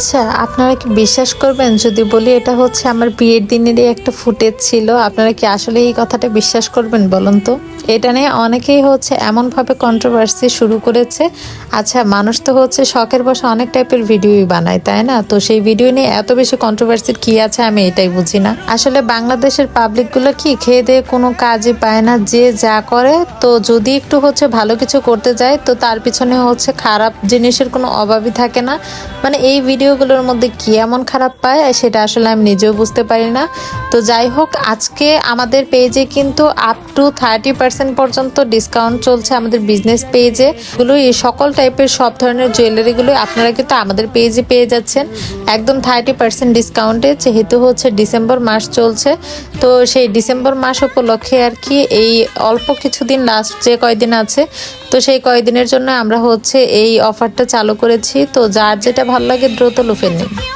আচ্ছা আপনারা কি বিশ্বাস করবেন? যদি বলি এটা হচ্ছে আমার বিয়ের দিনেরই একটা ফুটেজ ছিল। আপনারা কি আসলে এই কথাটা বিশ্বাস করবেন বলুন তো? এটা নিয়ে অনেকেই হচ্ছে এমনভাবে কন্ট্রোভার্সি শুরু করেছে। আচ্ছা মানুষ তো হচ্ছে শখের বসে অনেক টাইপের ভিডিওই বানায়, তাই না? তো সেই ভিডিও নিয়ে এত বেশি কন্ট্রোভার্সির কি আছে আমি এটাই বুঝি না। আসলে বাংলাদেশের পাবলিকগুলো কি খেয়ে দিয়ে কোনো কাজই পায় না, যে যা করে। তো যদি একটু হচ্ছে ভালো কিছু করতে যায়, তো তার পিছনে হচ্ছে খারাপ জিনিসের কোনো অভাবই থাকে না। মানে এই ভিডিওগুলোর মধ্যে কি এমন খারাপ পায় সেটা আসলে আমি নিজেও বুঝতে পারি না। তো যাই হোক, আজকে আমাদের পেজে কিন্তু আপ টু থার্টি পার্সেন্ট পর্যন্ত ডিসকাউন্ট চলছে আমাদের বিজনেস পেজে। এগুলো এই সকল টাইপের সব ধরনের জুয়েলারিগুলো আপনারা কিন্তু আমাদের পেজে পেয়ে যাচ্ছেন। একদম থার্টি পার্সেন্ট ডিসকাউন্টে যেহেতু হচ্ছে ডিসেম্বর মাস চলছে। তো সেই ডিসেম্বর মাস উপলক্ষে আর কি এই অল্প কিছুদিন লাস্ট যে কয়দিন আছে, তো সেই কয়দিনের জন্য আমরা হচ্ছে এই অফারটা চালু করেছি। তো যার যেটা ভালো লাগে দ্রুত লুফে নিন